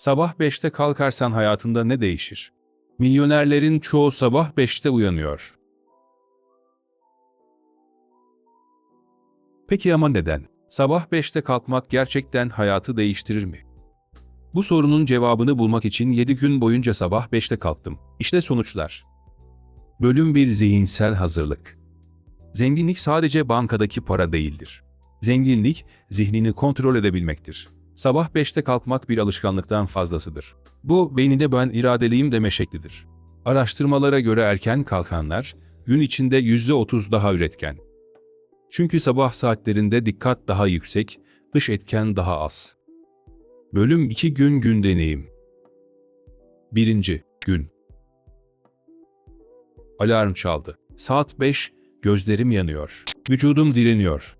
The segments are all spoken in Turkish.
Sabah 5'te kalkarsan hayatında ne değişir? Milyonerlerin çoğu sabah 5'te uyanıyor. Peki ama neden? Sabah 5'te kalkmak gerçekten hayatı değiştirir mi? Bu sorunun cevabını bulmak için 7 gün boyunca sabah 5'te kalktım. İşte sonuçlar. Bölüm 1 Zihinsel Hazırlık Zenginlik sadece bankadaki para değildir. Zenginlik, zihnini kontrol edebilmektir. Sabah 5'te kalkmak bir alışkanlıktan fazlasıdır. Bu, beyninde ben iradeliyim deme şeklidir. Araştırmalara göre erken kalkanlar, gün içinde %30 daha üretken. Çünkü sabah saatlerinde dikkat daha yüksek, dış etken daha az. Bölüm 2 Gün Gün Deneyim 1. Gün Alarm çaldı. Saat 5, gözlerim yanıyor. Vücudum direniyor.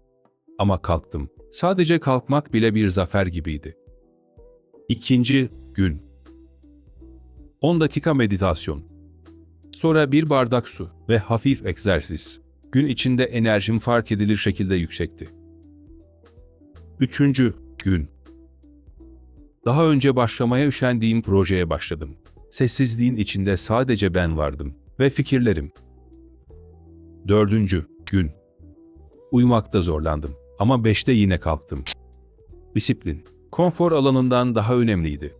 Ama kalktım. Sadece kalkmak bile bir zafer gibiydi. İkinci gün. 10 dakika meditasyon. Sonra bir bardak su ve hafif egzersiz. Gün içinde enerjim fark edilir şekilde yüksekti. Üçüncü gün. Daha önce başlamaya üşendiğim projeye başladım. Sessizliğin içinde sadece ben vardım ve fikirlerim. Dördüncü gün. Uyumakta zorlandım ama beşte yine kalktım. Disiplin, konfor alanından daha önemliydi.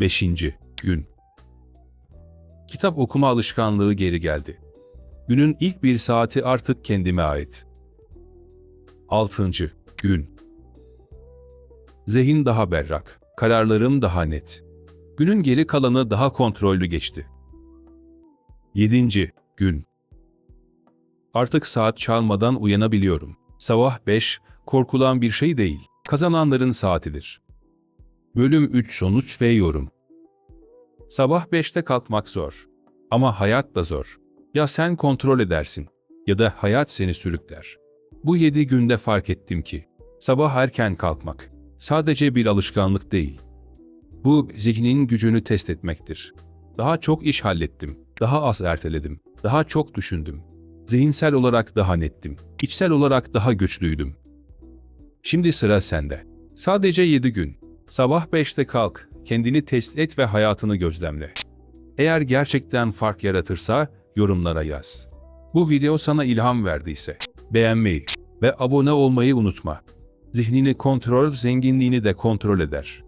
Beşinci gün. Kitap okuma alışkanlığı geri geldi. Günün ilk bir saati artık kendime ait. Altıncı gün. Zihin daha berrak, kararlarım daha net. Günün geri kalanı daha kontrollü geçti. Yedinci gün. Artık saat çalmadan uyanabiliyorum. Sabah 5, korkulan bir şey değil, kazananların saatidir. Bölüm 3 Sonuç ve Yorum Sabah 5'te kalkmak zor. Ama hayat da zor. Ya sen kontrol edersin ya da hayat seni sürükler. Bu 7 günde fark ettim ki, sabah erken kalkmak sadece bir alışkanlık değil. Bu zihnin gücünü test etmektir. Daha çok iş hallettim, daha az erteledim, daha çok düşündüm. Zihinsel olarak daha nettim, içsel olarak daha güçlüydüm. Şimdi sıra sende. Sadece 7 gün. Sabah 5'te kalk, kendini test et ve hayatını gözlemle. Eğer gerçekten fark yaratırsa yorumlara yaz. Bu video sana ilham verdiyse beğenmeyi ve abone olmayı unutma. Zihnini kontrol, zenginliğini de kontrol eder.